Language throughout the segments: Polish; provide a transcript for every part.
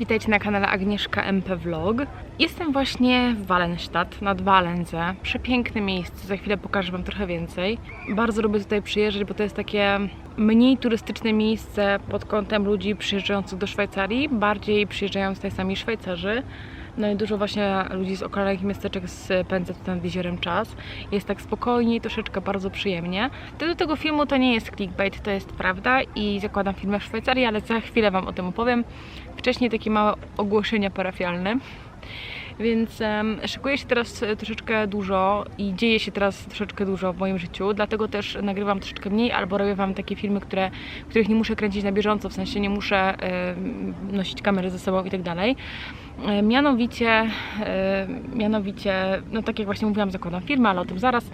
witajcie na kanale Agnieszka MP Vlog. Jestem właśnie w Wallenstadt nad Walenze. Przepiękne miejsce, za chwilę pokażę Wam trochę więcej. Bardzo lubię tutaj przyjeżdżać, bo to jest takie mniej turystyczne miejsce pod kątem ludzi przyjeżdżających do Szwajcarii. Bardziej przyjeżdżają tutaj sami Szwajcarzy. No i dużo właśnie ludzi z okolicach miasteczek spędza tutaj nad jeziorem czas. Jest tak spokojnie i troszeczkę bardzo przyjemnie. Tytuł tego filmu to nie jest clickbait, to jest prawda i zakładam filmę w Szwajcarii, ale za chwilę Wam o tym opowiem. Wcześniej takie małe ogłoszenia parafialne. Więc um, się teraz e, troszeczkę dużo i dzieje się teraz troszeczkę dużo w moim życiu, dlatego też nagrywam troszeczkę mniej albo robię Wam takie filmy, które, których nie muszę kręcić na bieżąco, w sensie nie muszę e, nosić kamery ze sobą i tak dalej. E, Mianowicie, e, mianowicie, no tak jak właśnie mówiłam, zakładam firmę, ale o tym zaraz.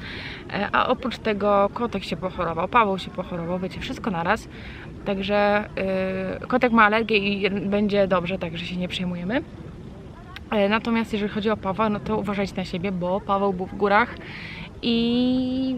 A oprócz tego kotek się pochorował, Paweł się pochorował, wiecie, wszystko naraz. Także kotek ma alergię i będzie dobrze, także się nie przejmujemy. E, Natomiast jeżeli chodzi o Pawła, no to uważajcie na siebie, bo Paweł był w górach i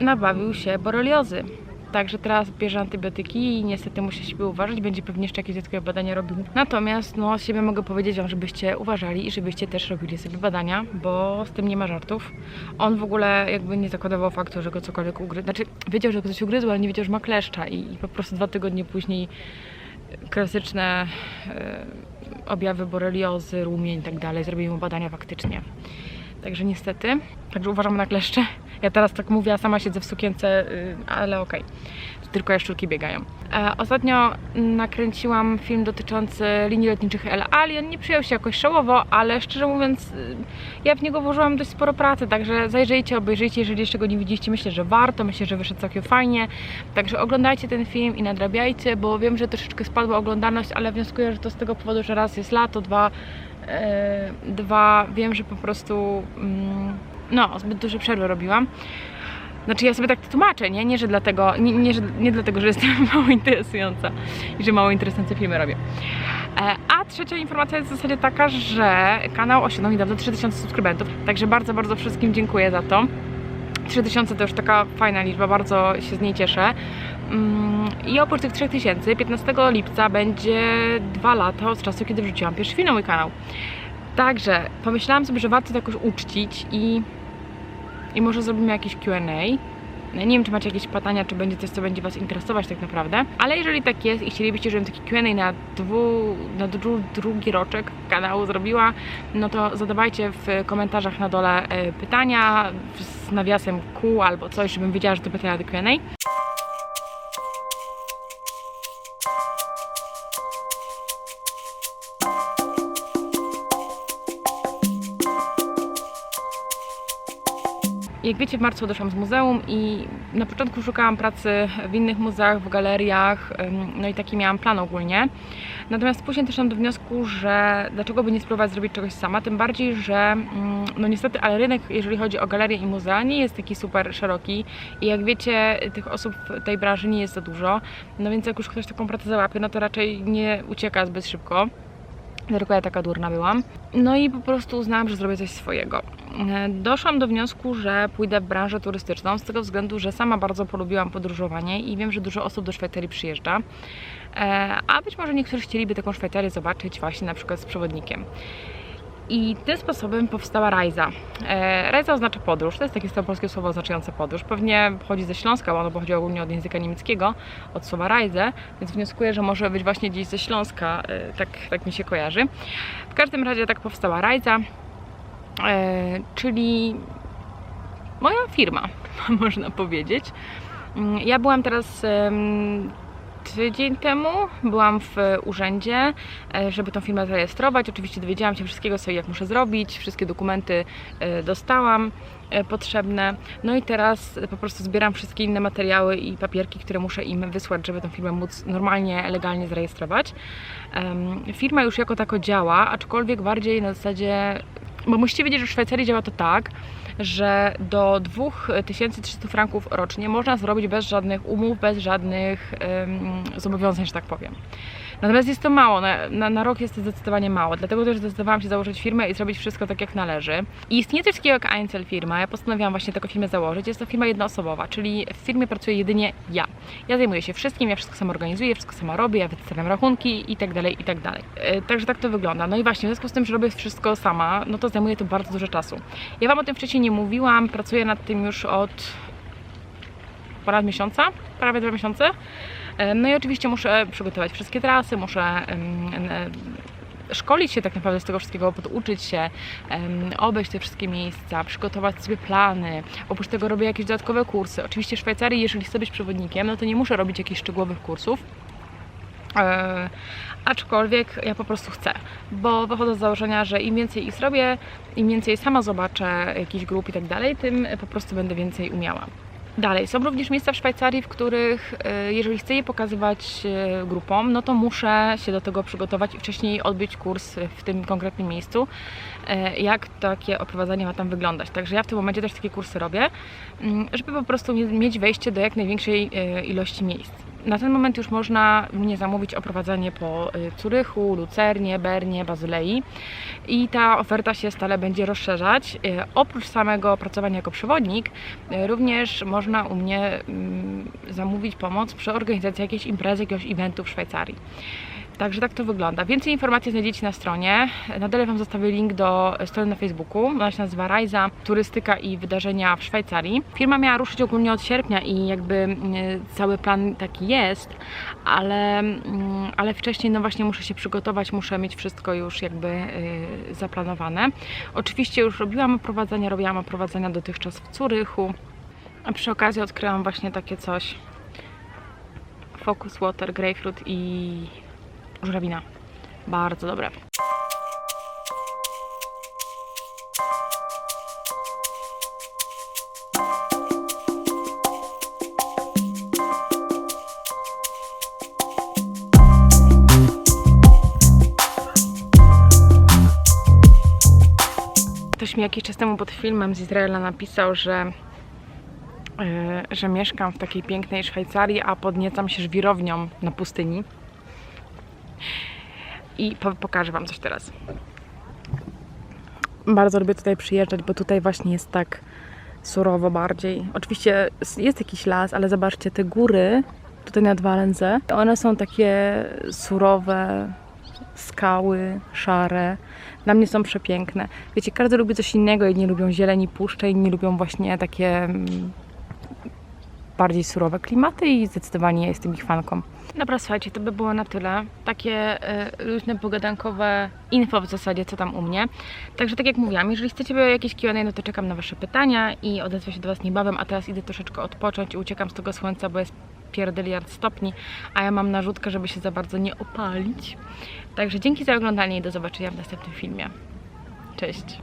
nabawił się boreliozy. Także teraz bierze antybiotyki i niestety musi siebie uważać, będzie pewnie jeszcze jakieś dodatkowe badania robił. Natomiast no siebie mogę powiedzieć Wam, żebyście uważali i żebyście też robili sobie badania, bo z tym nie ma żartów. On w ogóle jakby nie zakładował faktu, że go cokolwiek ugryzł. Znaczy wiedział, że go coś ugryzł, ale nie wiedział, że ma kleszcza i, i po prostu dwa tygodnie później klasyczne e, objawy boreliozy, rumień i tak dalej. Zrobili mu badania faktycznie. Także niestety, także uważamy na kleszcze. Ja teraz tak mówię, a sama siedzę w sukience, y, ale okej. Tylko jaszczurki biegają. E, ostatnio nakręciłam film dotyczący linii lotniczych El Ali. On nie przyjął się jakoś szałowo, ale szczerze mówiąc, y, ja w niego włożyłam dość sporo pracy, także zajrzyjcie, obejrzyjcie, jeżeli jeszcze go nie widzieliście. Myślę, że warto, myślę, że wyszedł całkiem fajnie. Także oglądajcie ten film i nadrabiajcie, bo wiem, że troszeczkę spadła oglądalność, ale wnioskuję, że to z tego powodu, że raz jest lato, dwa, e, dwa wiem, że po prostu mm, no, zbyt duże przerwy robiłam. Znaczy ja sobie tak to tłumaczę, nie? Nie, że dlatego, nie, nie, że, nie dlatego, że jestem mało interesująca i że mało interesujące filmy robię. E, A trzecia informacja jest w zasadzie taka, że kanał osiągnął niedawno 3000 subskrybentów, także bardzo, bardzo wszystkim dziękuję za to. 3000 to już taka fajna liczba, bardzo się z niej cieszę. Mm, I oprócz tych 3000, 15 lipca będzie dwa lata od czasu, kiedy wrzuciłam pierwszy film na mój kanał. Także pomyślałam sobie, że warto to jakoś uczcić i, i może zrobimy jakieś QA. Nie wiem, czy macie jakieś pytania, czy będzie coś, co będzie Was interesować tak naprawdę, ale jeżeli tak jest i chcielibyście, żebym taki Q&A na, dwu, na dru, drugi roczek kanału zrobiła, no to zadawajcie w komentarzach na dole e, pytania z nawiasem Q albo coś, żebym wiedziała, że to pytania do Q&A. Jak wiecie, w marcu odeszłam z muzeum i na początku szukałam pracy w innych muzeach, w galeriach, no i taki miałam plan ogólnie. Natomiast później doszłam do wniosku, że dlaczego by nie spróbować zrobić czegoś sama, tym bardziej, że mm, no niestety, ale rynek, jeżeli chodzi o galerie i muzea, nie jest taki super szeroki i jak wiecie, tych osób w tej branży nie jest za dużo, no więc jak już ktoś taką pracę załapie, no to raczej nie ucieka zbyt szybko. Tylko ja taka durna byłam. No i po prostu uznałam, że zrobię coś swojego. E, Doszłam do wniosku, że pójdę w branżę turystyczną z tego względu, że sama bardzo polubiłam podróżowanie i wiem, że dużo osób do Szwajcarii przyjeżdża. E, A być może niektórzy chcieliby taką Szwajcarię zobaczyć właśnie na przykład z przewodnikiem. I tym sposobem powstała Rajza. E, Rajza oznacza podróż, to jest takie staropolskie słowo oznaczające podróż. Pewnie pochodzi ze Śląska, bo ono pochodzi ogólnie od języka niemieckiego, od słowa Rajze, więc wnioskuję, że może być właśnie gdzieś ze Śląska, e, tak, tak mi się kojarzy. W każdym razie tak powstała Rajza, e, czyli moja firma, można powiedzieć. Mm, Ja byłam teraz tydzień temu, byłam w urzędzie, e, żeby tą firmę zarejestrować. Oczywiście dowiedziałam się wszystkiego, co i jak muszę zrobić, wszystkie dokumenty e, dostałam e, potrzebne. No i teraz po prostu zbieram wszystkie inne materiały i papierki, które muszę im wysłać, żeby tą firmę móc normalnie, legalnie zarejestrować. Firma już jako tako działa, aczkolwiek bardziej na zasadzie bo musicie wiedzieć, że w Szwajcarii działa to tak, że do 2300 franków rocznie można zrobić bez żadnych umów, bez żadnych em, zobowiązań, że tak powiem. Natomiast jest to mało, na, na, na rok jest to zdecydowanie mało, dlatego też zdecydowałam się założyć firmę i zrobić wszystko tak jak należy. I istnieje coś takiego jak Einzel firma, ja postanowiłam właśnie taką firmę założyć, jest to firma jednoosobowa, czyli w firmie pracuję jedynie ja. Ja zajmuję się wszystkim, ja wszystko sama organizuję, wszystko sama robię, ja wystawiam rachunki i tak dalej, i tak dalej. E, Także tak to wygląda. No i właśnie, w związku z tym, że robię wszystko sama, no to zajmuje to bardzo dużo czasu. Ja Wam o tym wcześniej nie mówiłam, pracuję nad tym już od ponad miesiąca, prawie dwa miesiące. E, No i oczywiście muszę przygotować wszystkie trasy, muszę em, szkolić się tak naprawdę z tego wszystkiego, poduczyć się, obejść te wszystkie miejsca, przygotować sobie plany. Oprócz tego robię jakieś dodatkowe kursy. Oczywiście w Szwajcarii, jeżeli chcę być przewodnikiem, no to nie muszę robić jakichś szczegółowych kursów. E, aczkolwiek ja po prostu chcę, bo wychodzę z założenia, że im więcej ich zrobię, im więcej sama zobaczę jakichś grup i tak dalej, tym po prostu będę więcej umiała. Dalej, są również miejsca w Szwajcarii, w których e, jeżeli chcę je pokazywać e, grupom, no to muszę się do tego przygotować i wcześniej odbyć kurs w tym konkretnym miejscu, e, jak takie oprowadzanie ma tam wyglądać. Także ja w tym momencie też takie kursy robię, mm, żeby po prostu mie- mieć wejście do jak największej ilości miejsc. Na ten moment już można mnie zamówić oprowadzanie po y, Curychu, Lucernie, Bernie, Bazylei i ta oferta się stale będzie rozszerzać. Y, Oprócz samego pracowania jako przewodnik, y, również można u mnie mm, zamówić pomoc przy organizacji jakiejś imprezy, jakiegoś eventu w Szwajcarii. Także tak to wygląda. Więcej informacji znajdziecie na stronie. Na dole Wam zostawię link do strony na Facebooku. Ona się nazywa Rajza Turystyka i Wydarzenia w Szwajcarii. Firma miała ruszyć ogólnie od sierpnia i jakby mm, cały plan taki jest, ale, mm, ale wcześniej no właśnie muszę się przygotować, muszę mieć wszystko już jakby y, zaplanowane. Oczywiście już robiłam oprowadzenia, robiłam oprowadzenia dotychczas w Curychu, a przy okazji odkryłam właśnie takie coś. Focus Water, Grapefruit i żurawina. Bardzo dobre. Ktoś mi jakiś czas temu pod filmem z Izraela napisał, że e, że mieszkam w takiej pięknej Szwajcarii, a podniecam się żwirownią na pustyni. I po, pokażę Wam coś teraz. Bardzo lubię tutaj przyjeżdżać, bo tutaj właśnie jest tak surowo bardziej. Oczywiście jest jakiś las, ale zobaczcie, te góry tutaj nad Walenze, one są takie surowe, skały, szare. Dla mnie są przepiękne. Wiecie, każdy lubi coś innego. Jedni lubią zieleni puszcze, inni lubią właśnie takie mm, bardziej surowe klimaty i zdecydowanie jestem ich fanką. Dobra, słuchajcie, to by było na tyle. Takie e, luźne, pogadankowe info w zasadzie, co tam u mnie. Także tak jak mówiłam, jeżeli chcecie jakieś Q&A, no to czekam na Wasze pytania i odezwę się do Was niebawem, a teraz idę troszeczkę odpocząć i uciekam z tego słońca, bo jest pierdyliard stopni, a ja mam narzutkę, żeby się za bardzo nie opalić. Także dzięki za oglądanie i do zobaczenia w następnym filmie. Cześć!